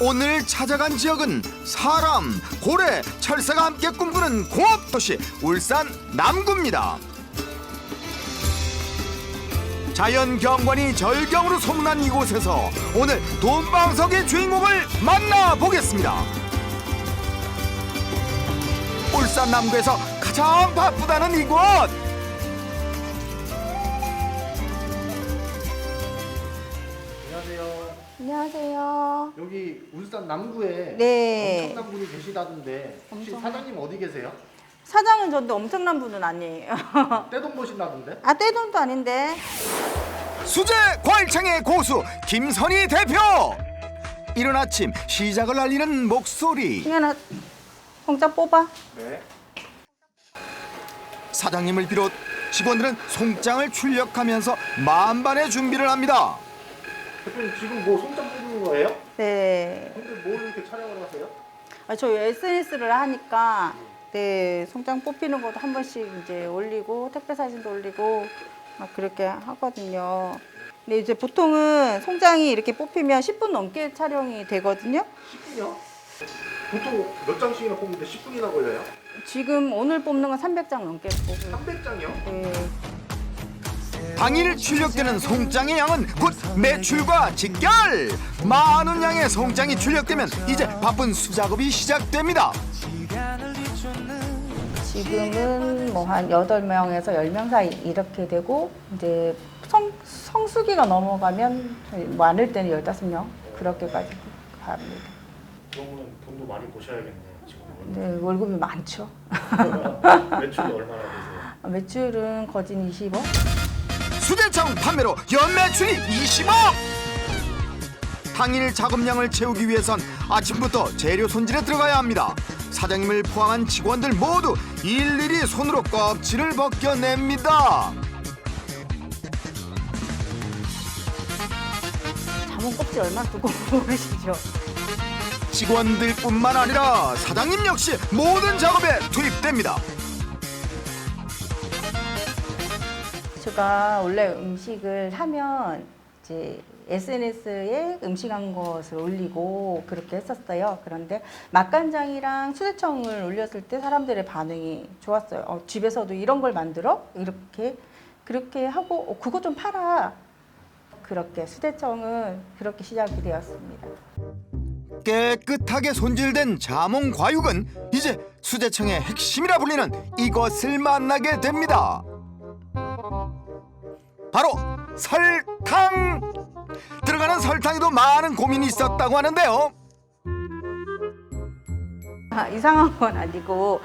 오늘 찾아간 지역은 사람, 고래, 철새가 함께 꿈꾸는 공업 도시 울산 남구입니다. 자연 경관이 절경으로 소문난 이곳에서 오늘 돈방석의 주인공을 만나보겠습니다. 울산 남구에서 가장 바쁘다는 이곳 안녕하세요. 여기 울산 남구에 네. 엄청난 분이 계시다던데 혹시 엄청- 사장님 어디 계세요? 사장은 저도 엄청난 분은 아니에요. 떼돈 버신다던데? 아, 떼돈도 아닌데. 수제 과일창의 고수 김선희 대표 이른 아침 시작을 알리는 목소리 승현아, 공짜 뽑아. 네. 사장님을 비롯 직원들은 송장을 출력하면서 만반의 준비를 합니다 대표님 지금 뭐 송장 뽑는 거예요? 네. 근데 뭘 이렇게 촬영을 하세요? 아, 저 SNS를 하니까, 네, 송장 뽑히는 것도 한 번씩 이제 올리고, 택배 사진도 올리고, 막 그렇게 하거든요. 근데 이제 보통은 송장이 이렇게 뽑히면 10분 넘게 촬영이 되거든요. 10분이요? 보통 몇 장씩이나 뽑는데 10분이나 걸려요? 지금 오늘 뽑는 건 300장 넘게 뽑을. 300장이요? 네. 당일 출력되는 송장의 양은 곧 매출과 직결 많은 양의 송장이 출력되면 이제 바쁜 수작업이 시작됩니다 지금은 뭐한 8명에서 10명 사이 이렇게 되고 이제 성, 성수기가 넘어가면 많을 때는 15명 그렇게까지 갑니다. 그러면 돈도 많이 버셔야겠네요 지금 네, 월급이 많죠. 매출이 얼마나 되세요? 매출은 거진 20억? 수제청 판매로 연매출이 20억! 당일 작업량을 채우기 위해선 아침부터 재료 손질에 들어가야 합니다. 사장님을 포함한 직원들 모두 일일이 손으로 껍질을 벗겨냅니다. 자몽 껍질 얼마나 두고 모르시죠? 직원들뿐만 아니라 사장님 역시 모든 작업에 투입됩니다 제가 원래 음식을 하면 이제 SNS에 음식 한 것을 올리고 그렇게 했었어요. 그런데 맛간장이랑 수제청을 올렸을 때 사람들의 반응이 좋았어요. 어, 집에서도 이런 걸 만들어? 이렇게 그렇게 하고 어, 그거 좀 팔아. 그렇게 수제청은 그렇게 시작이 되었습니다. 깨끗하게 손질된 자몽 과육은 이제 수제청의 핵심이라 불리는 이것을 만나게 됩니다. 바로 설탕. 들어가는 설탕에도 많은 고민이 있었다고 하는데요. 아, 이상한 건 아니고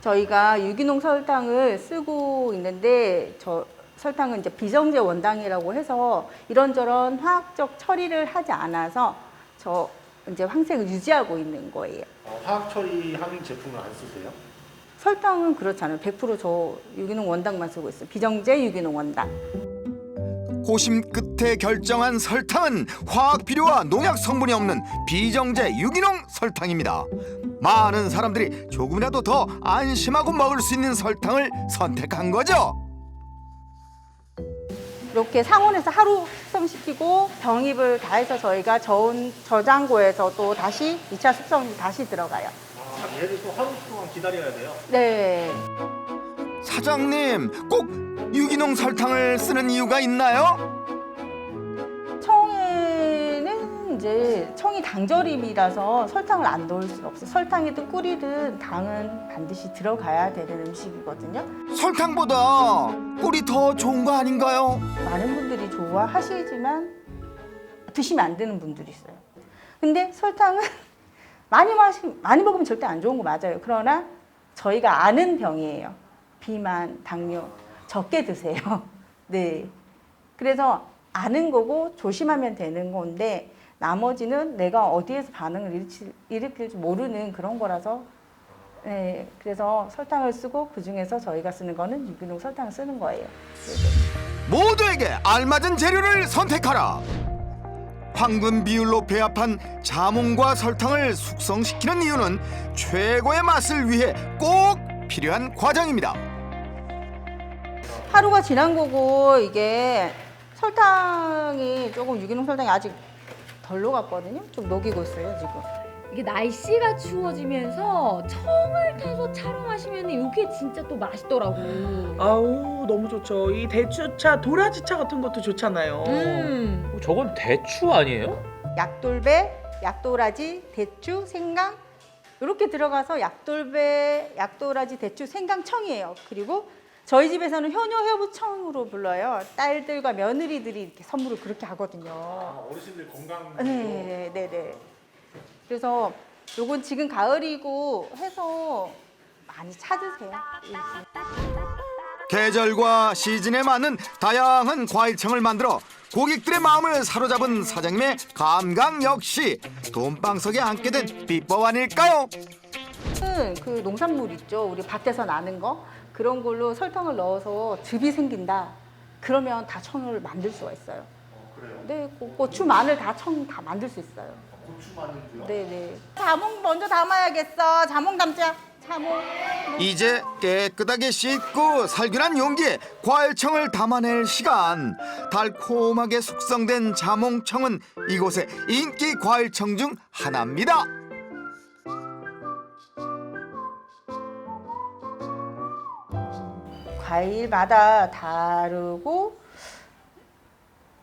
저희가 유기농 설탕을 쓰고 있는데 저 설탕은 이제 비정제 원당이라고 해서 이런저런 화학적 처리를 하지 않아서 저 이제 황색을 유지하고 있는 거예요. 어, 화학 처리하는 제품을 안 쓰세요? 설탕은 그렇잖아요. 100%저 유기농 원당만 쓰고 있어요. 비정제 유기농 원당. 고심 끝에 결정한 설탕은 화학 비료와 농약 성분이 없는 비정제 유기농 설탕입니다. 많은 사람들이 조금이라도 더 안심하고 먹을 수 있는 설탕을 선택한 거죠. 이렇게 상온에서 하루 숙성시키고 병입을 다 해서 저희가 저온 저장고에서 또 다시 2차 숙성이 다시 들어가요. 아, 얘를 또 하루 동안 기다려야 돼요? 네. 사장님, 꼭 유기농 설탕을 쓰는 이유가 있나요? 청에는 이제 청이 당절임이라서 설탕을 안 넣을 수 없어요. 설탕이든 꿀이든 당은 반드시 들어가야 되는 음식이거든요. 설탕보다 꿀이 더 좋은 거 아닌가요? 많은 분들이 좋아하시지만 드시면 안 되는 분들이 있어요. 근데 설탕은 많이 마시 많이 먹으면 절대 안 좋은 거 맞아요. 그러나 저희가 아는 병이에요. 비만, 당뇨 적게 드세요. 네. 그래서 아는 거고 조심하면 되는 건데 나머지는 내가 어디에서 반응을 일으킬, 일으킬지 모르는 그런 거라서 네. 그래서 설탕을 쓰고 그 중에서 저희가 쓰는 거는 유기농 설탕을 쓰는 거예요. 네. 모두에게 알맞은 재료를 선택하라. 황금 비율로 배합한 자몽과 설탕을 숙성시키는 이유는 최고의 맛을 위해 꼭 필요한 과정입니다. 하루가 지난 거고 이게 설탕이 조금 유기농 설탕이 아직 덜 녹았거든요. 좀 녹이고 있어요 지금. 이게 날씨가 추워지면서 청을 타서 차로 마시면 이게 진짜 또 맛있더라고. 아우 너무 좋죠. 이 대추차, 도라지차 같은 것도 좋잖아요. 음. 어, 저건 대추 아니에요? 약돌배, 약도라지, 대추, 생강 이렇게 들어가서 약돌배, 약도라지, 대추, 생강청이에요. 그리고 저희 집에서는 효녀 효부청으로 불러요. 딸들과 며느리들이 이렇게 선물을 그렇게 하거든요. 어르신들 건강. 네, 네, 네. 그래서 요건 지금 가을이고 해서 많이 찾으세요. 계절과 시즌에 맞는 다양한 과일청을 만들어 고객들의 마음을 사로잡은 사장님의 감각 역시 돈방석에 앉게 된 비법 아닐까요? 은그 농산물 있죠. 우리 밭에서 나는 거 그런 걸로 설탕을 넣어서 즙이 생긴다. 그러면 다 청을 만들 수가 있어요. 그래요. 네, 고- 고추, 마늘 다 청 다 만들 수 있어요. 고추 마늘도요. 네, 네. 자몽 먼저 담아야겠어. 자몽 담자. 자몽. 이제 깨끗하게 씻고 살균한 용기에 과일청을 담아낼 시간 달콤하게 숙성된 자몽청은 이곳의 인기 과일청 중 하나입니다 과일마다 다르고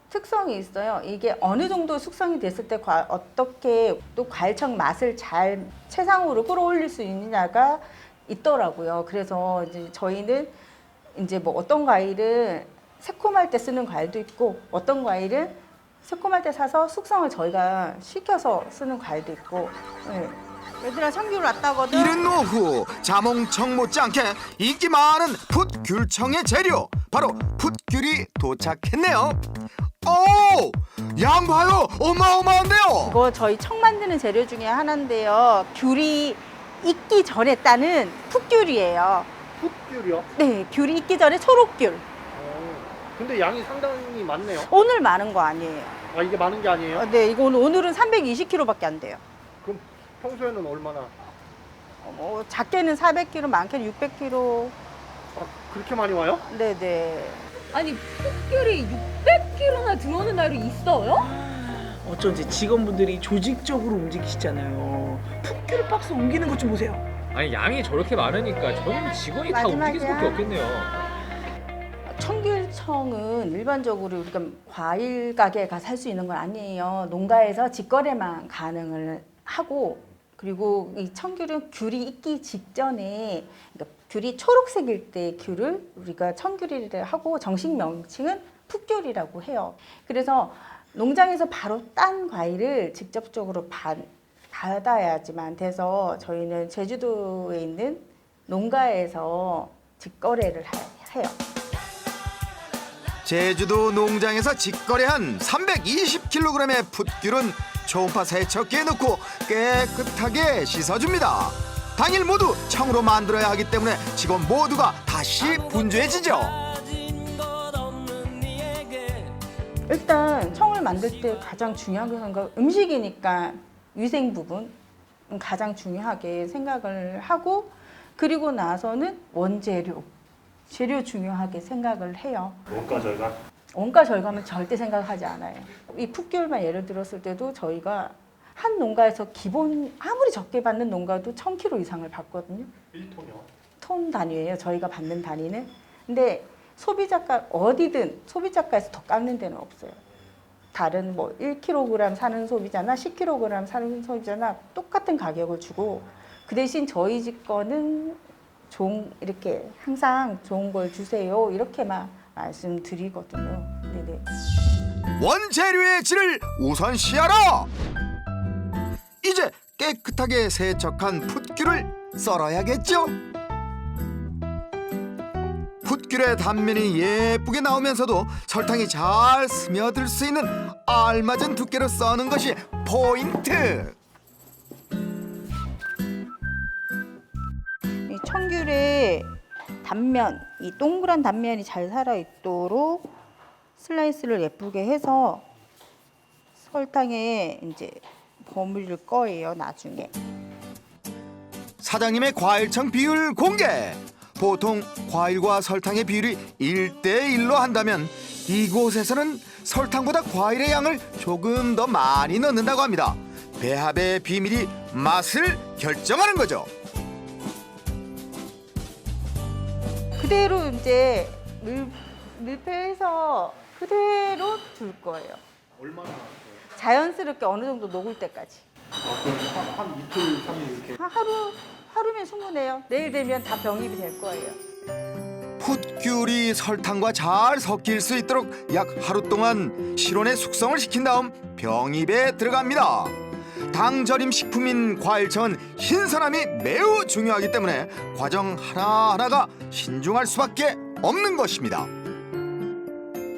특성이 있어요. 이게 어느 정도 숙성이 됐을 때 과- 어떻게 또 과일청 맛을 잘 최상으로 끌어올릴 수 있느냐가 있더라고요. 그래서 이제 저희는 이제 뭐 어떤 과일은 새콤할 때 쓰는 과일도 있고 어떤 과일은 새콤할 때 사서 숙성을 저희가 시켜서 쓰는 과일도 있고. 네. 얘들아 청귤 왔다거든. 이른 오후 자몽청 못지않게 인기 많은 풋귤청의 재료 바로 풋귤이 도착했네요 오! 양 봐요 어마어마한데요 이거 저희 청 만드는 재료 중에 하나인데요. 귤이 익기 전에 따는 풋귤이에요. 풋귤이요. 네, 귤이 익기 전에 초록귤. 어. 근데 양이 상당히 많네요. 오늘 많은 거 아니에요. 아 이게 많은 게 아니에요? 어, 네, 이거 오늘은 320kg밖에 안 돼요. 그럼 평소에는 얼마나? 어, 뭐 작게는 400kg, 많게는 600kg. 아 그렇게 많이 와요? 네, 네. 아니 풋귤이 600kg나 들어오는 날이 있어요? 어쩐지 직원분들이 조직적으로 움직이시잖아요. 풋귤 박스 옮기는 것 좀 보세요. 아니 양이 저렇게 많으니까 저는 직원이 다 움직일 수밖에 마지막이야. 없겠네요. 청귤청은 일반적으로 우리가 과일 가게가 살수 있는 건 아니에요. 농가에서 직거래만 가능을 하고 그리고 이 청귤은 귤이 익기 직전에 그러니까 귤이 초록색일 때 귤을 우리가 청귤이라고 하고 정식 명칭은 풋귤이라고 해요. 그래서 농장에서 바로 딴 과일을 직접적으로 받, 받아야지만 돼서 저희는 제주도에 있는 농가에서 직거래를 하- 해요. 제주도 농장에서 직거래한 320kg의 풋귤은 초음파 세척기에 넣고 깨끗하게 씻어줍니다. 당일 모두 청으로 만들어야 하기 때문에 직원 모두가 다시 분주해지죠. 일단 청을 만들 때 가장 중요한 것은 음식이니까 위생 부분 가장 중요하게 생각을 하고 그리고 나서는 원재료 재료 중요하게 생각을 해요. 원가 절감. 원가 절감은 절대 생각하지 않아요. 이 풋귤만 예를 들었을 때도 저희가 한 농가에서 기본 아무리 적게 받는 농가도 1000kg 이상을 받거든요. 1톤이요. 톤 단위예요. 저희가 받는 단위는. 근데 소비자가 어디든 소비자가에서 더 깎는 데는 없어요. 다른 뭐 1kg 사는 소비자나 10kg 사는 소비자나 똑같은 가격을 주고 그 대신 저희 집 거는 좋은 이렇게 항상 좋은 걸 주세요. 이렇게만 말씀드리거든요. 네네. 원재료의 질을 우선시하라. 이제 깨끗하게 세척한 풋귤을 썰어야겠죠. 풋귤의 단면이 예쁘게 나오면서도 설탕이 잘 스며들 수 있는 알맞은 두께로 써는 것이 포인트. 이 청귤의 단면, 이 동그란 단면이 잘 살아 있도록 슬라이스를 예쁘게 해서 설탕에 이제 버무릴 거예요, 나중에. 사장님의 과일청 비율 공개. 보통 과일과 설탕의 비율이 1대1로 한다면 이곳에서는 설탕보다 과일의 양을 조금 더 많이 넣는다고 합니다. 배합의 비밀이 맛을 결정하는 거죠. 그대로 이제 밀, 밀폐해서 그대로 둘 거예요. 얼마나 자연스럽게 어느 정도 녹을 때까지. 아, 그럼 한, 한 이틀, 삼일 이렇게 한 하루 하루면 충분해요. 내일 되면 다 병입이 될 거예요. 풋귤이 설탕과 잘 섞일 수 있도록 약 하루 동안 실온에 숙성을 시킨 다음 병입에 들어갑니다. 당절임 식품인 과일청은 신선함이 매우 중요하기 때문에 과정 하나하나가 신중할 수밖에 없는 것입니다.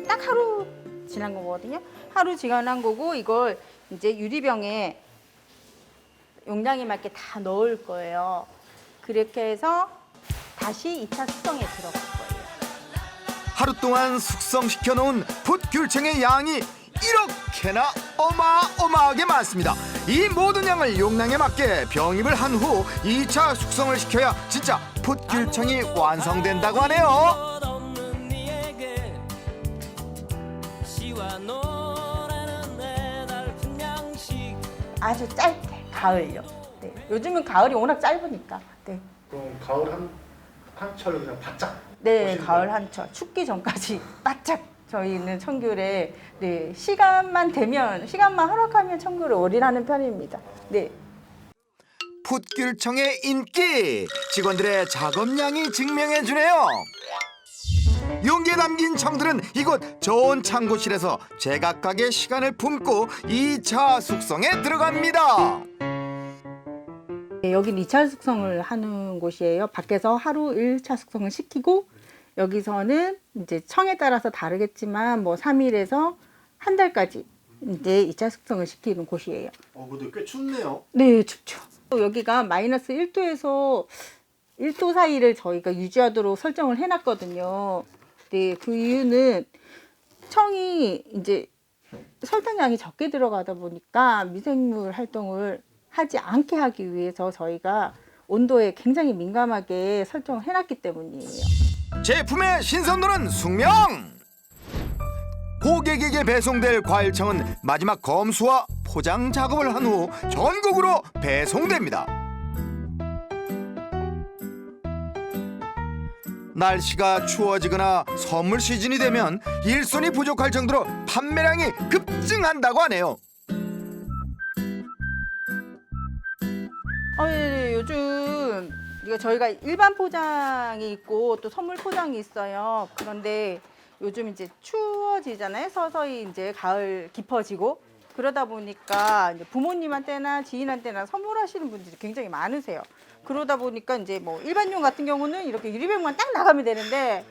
딱 하루 지난 거거든요. 하루 지난 거고 이걸 이제 유리병에 용량에 맞게 다 넣을 거예요. 그렇게 해서 다시 2차 숙성에 들어갈 거예요. 하루 동안 숙성시켜 놓은 풋 귤청의 양이 이렇게나 어마어마하게 많습니다. 이 모든 양을 용량에 맞게 병입을 한 후 2차 숙성을 시켜야 진짜 풋귤청이 완성된다고 하네요. 아주 짧게 가을요. 네. 요즘은 가을이 워낙 짧으니까. 네. 그럼 가을 한 한철 그냥 바짝 네, 가을? 한철 춥기 전까지 바짝 저희는 청귤에 네 시간만 되면 시간만 허락하면 청귤을 올인하는 편입니다. 네. 풋귤청의 인기 직원들의 작업량이 증명해 주네요. 용기에 담긴 청들은 이곳 좋은 창고실에서 제각각의 시간을 품고 2차 숙성에 들어갑니다. 네, 여긴 2차 숙성을 하는 곳이에요. 밖에서 하루 1차 숙성을 시키고 여기서는 이제 청에 따라서 다르겠지만 뭐 3일에서 한 달까지 이제 2차 숙성을 시키는 곳이에요. 어, 근데 꽤 춥네요. 네, 춥죠. 또 여기가 마이너스 1도에서 1도 사이를 저희가 유지하도록 설정을 해놨거든요. 네, 그 이유는 청이 이제 설탕량이 적게 들어가다 보니까 미생물 활동을 하지 않게 하기 위해서 저희가 온도에 굉장히 민감하게 설정을 해놨기 때문이에요. 제품의 신선도는 숙명. 고객에게 배송될 과일청은 마지막 검수와 포장 작업을 한 후 전국으로 배송됩니다. 날씨가 추워지거나 선물 시즌이 되면 일손이 부족할 정도로 판매량이 급증한다고 하네요. 이거 저희가 일반 포장이 있고 또 선물 포장이 있어요. 그런데 요즘 이제 추워지잖아요. 서서히 이제 가을 깊어지고 그러다 보니까 이제 부모님한테나 지인한테나 선물하시는 분들이 굉장히 많으세요. 그러다 보니까 이제 뭐 일반용 같은 경우는 이렇게 유리병만 딱 나가면 되는데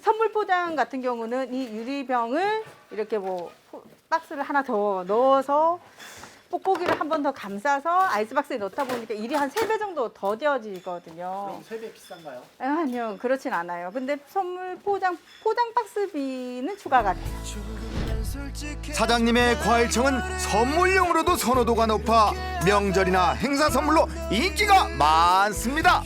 선물 포장 같은 경우는 이 유리병을 이렇게 뭐 포- 박스를 하나 더 넣어서 뽁뽁이를 한 번 더 감싸서 아이스박스에 넣다 보니까 일이 한 세 배 정도 더 되어지거든요. 그럼 세배 비싼가요? 아, 아니요, 그렇진 않아요. 근데 선물 포장 포장 박스비는 추가가 돼요. 사장님의 과일청은 선물용으로도 선호도가 높아 명절이나 행사 선물로 인기가 많습니다.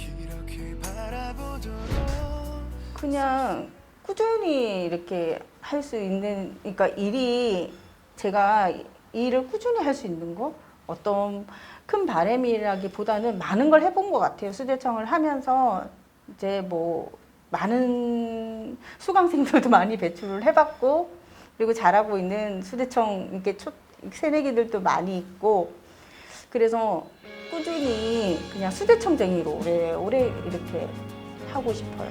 그냥 꾸준히 이렇게 할 수 있는 그러니까 일이 제가 이 일을 꾸준히 할 수 있는 거 어떤 큰 바램이라기보다는 많은 걸 해본 것 같아요. 수제청을 하면서 이제 뭐 많은 수강생들도 많이 배출을 해봤고 그리고 잘하고 있는 수대청 이렇게 초, 새내기들도 많이 있고 그래서 꾸준히 그냥 수대청쟁이로 오래 오래 이렇게 하고 싶어요.